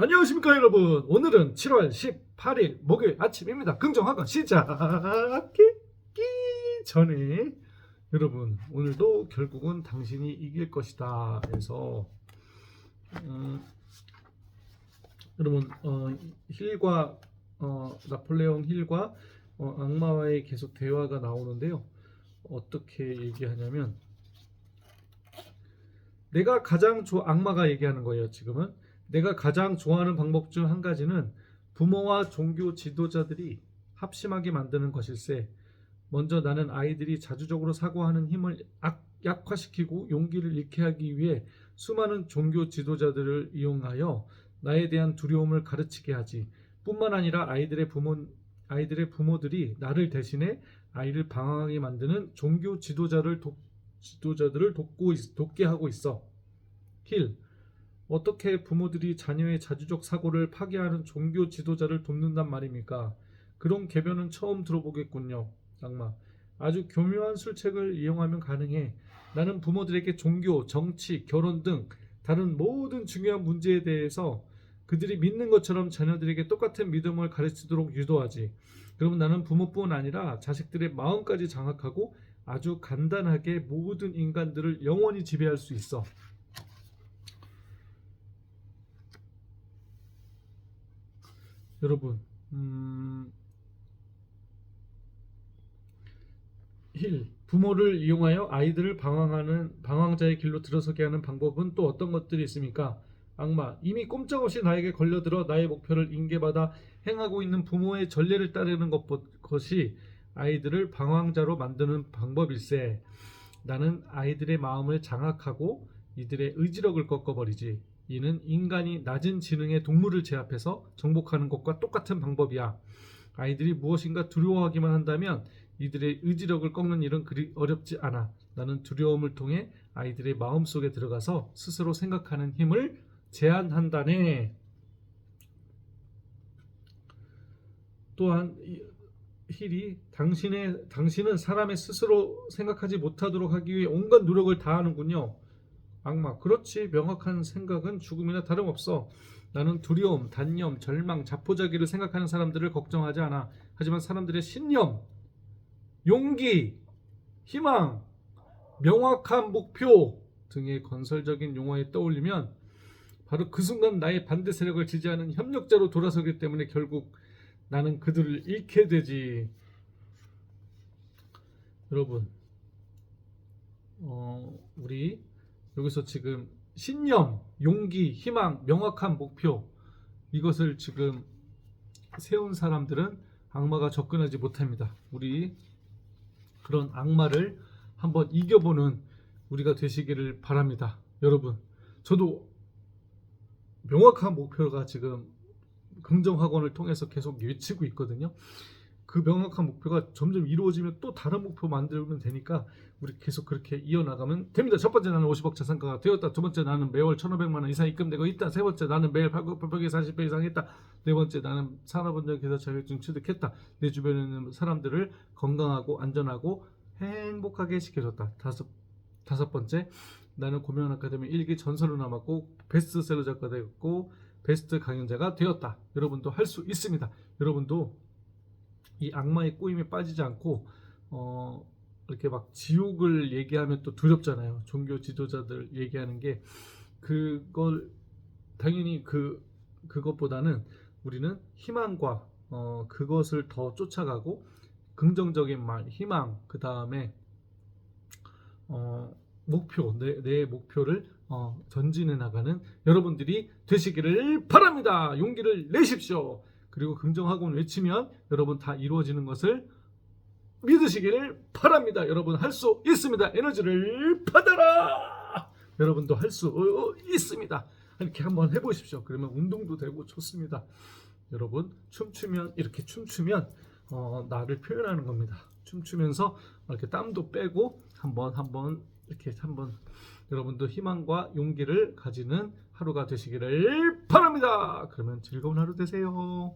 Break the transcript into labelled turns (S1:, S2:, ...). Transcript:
S1: 안녕하십니까 여러분. 오늘은 7월 18일 목요일 아침입니다. 긍정하고 시작하기 전에 여러분 오늘도 결국은 당신이 이길 것이다 해서 음, 여러분 어, 힐과 어, 나폴레옹 힐과 어, 악마와의 계속 대화가 나오는데요. 어떻게 얘기하냐면 내가 가장 좋아 악마가 얘기하는 거예요 지금은 내가 가장 좋아하는 방법 중 한 가지는 부모와 종교 지도자들이 합심하게 만드는 것일세. 먼저 나는 아이들이 자주적으로 사고하는 힘을 악- 약화시키고 용기를 잃게 하기 위해 수많은 종교 지도자들을 이용하여 나에 대한 두려움을 가르치게 하지. 뿐만 아니라 아이들의 부모 아이들의 부모들이 나를 대신해 아이를 방황하게 만드는 종교 지도자를 돕, 지도자들을 돕고 있- 돕게 하고 있어. 힐 어떻게 부모들이 자녀의 자주적 사고를 파괴하는 종교 지도자를 돕는단 말입니까? 그런 개변은 처음 들어보겠군요. 악마. 아주 교묘한 술책을 이용하면 가능해. 나는 부모들에게 종교, 정치, 결혼 등 다른 모든 중요한 문제에 대해서 그들이 믿는 것처럼 자녀들에게 똑같은 믿음을 가르치도록 유도하지. 그러면 나는 부모뿐 아니라 자식들의 마음까지 장악하고 아주 간단하게 모든 인간들을 영원히 지배할 수 있어. 여러분, 음, 힐 부모를 이용하여 아이들을 방황하는 방황자의 길로 들어서게 하는 방법은 또 어떤 것들이 있습니까? 악마 이미 꼼짝없이 나에게 걸려들어 나의 목표를 인계받아 행하고 있는 부모의 전례를 따르는 것, 것이 아이들을 방황자로 만드는 방법일세. 나는 아이들의 마음을 장악하고 이들의 의지력을 꺾어버리지. 이는 인간이 낮은 지능의 동물을 제압해서 정복하는 것과 똑같은 방법이야. 아이들이 무엇인가 두려워하기만 한다면 이들의 의지력을 꺾는 일은 그리 어렵지 않아. 나는 두려움을 통해 아이들의 마음 속에 들어가서 스스로 생각하는 힘을 제한한다네. 또한 이- 힐이 당신의 당신은 사람의 스스로 생각하지 못하도록 하기 위해 온갖 노력을 다하는군요. 악마, 그렇지. 명확한 생각은 죽음이나 다름없어. 나는 두려움, 단념, 절망, 자포자기를 생각하는 사람들을 걱정하지 않아. 하지만 사람들의 신념, 용기, 희망, 명확한 목표 등의 건설적인 용어에 떠올리면 바로 그 순간 나의 반대 세력을 지지하는 협력자로 돌아서기 때문에 결국 나는 그들을 잃게 되지. 여러분, 어, 우리 여기서 지금 신념, 용기, 희망, 명확한 목표 이것을 지금 세운 사람들은 악마가 접근하지 못합니다. 우리 그런 악마를 한번 이겨보는 우리가 되시기를 바랍니다. 여러분, 저도 명확한 목표가 지금 긍정학원을 통해서 계속 외치고 있거든요. 그 명확한 목표가 점점 이루어지면 또 다른 목표 만들면 되니까 우리 계속 그렇게 이어나가면 됩니다. 첫 번째 나는 50억 자산가가 되었다. 두 번째 나는 매월 1,500만 원 이상 입금되고 있다. 세 번째 나는 매일 800에 40배 이상 했다. 네 번째 나는 산업은행 계좌 자격증 취득했다. 내 주변에 있는 사람들을 건강하고 안전하고 행복하게 시켜줬다. 다섯 다섯 번째 나는 고명 아카데미 일기 전설로 남았고 베스트셀러 작가 되었고 베스트 강연자가 되었다. 여러분도 할 수 있습니다. 여러분도 이 악마의 꼬임에 빠지지 않고 어 이렇게 막 지옥을 얘기하면 또 두렵잖아요. 종교 지도자들 얘기하는 게 그걸 당연히 그 그것보다는 우리는 희망과 어 그것을 더 쫓아가고 긍정적인 말, 희망, 그 다음에 어 목표, 내, 내 목표를 어, 전진해 나가는 여러분들이 되시기를 바랍니다. 용기를 내십시오. 그리고 긍정학원 외치면 여러분 다 이루어지는 것을 믿으시기를 바랍니다. 여러분 할 수 있습니다. 에너지를 받아라. 여러분도 할 수 있습니다. 이렇게 한번 해보십시오. 그러면 운동도 되고 좋습니다. 여러분 춤추면 이렇게 춤추면 어, 나를 표현하는 겁니다. 춤추면서 이렇게 땀도 빼고 한번 한번 이렇게 한번 여러분도 희망과 용기를 가지는 하루가 되시기를 바랍니다. 그러면 즐거운 하루 되세요.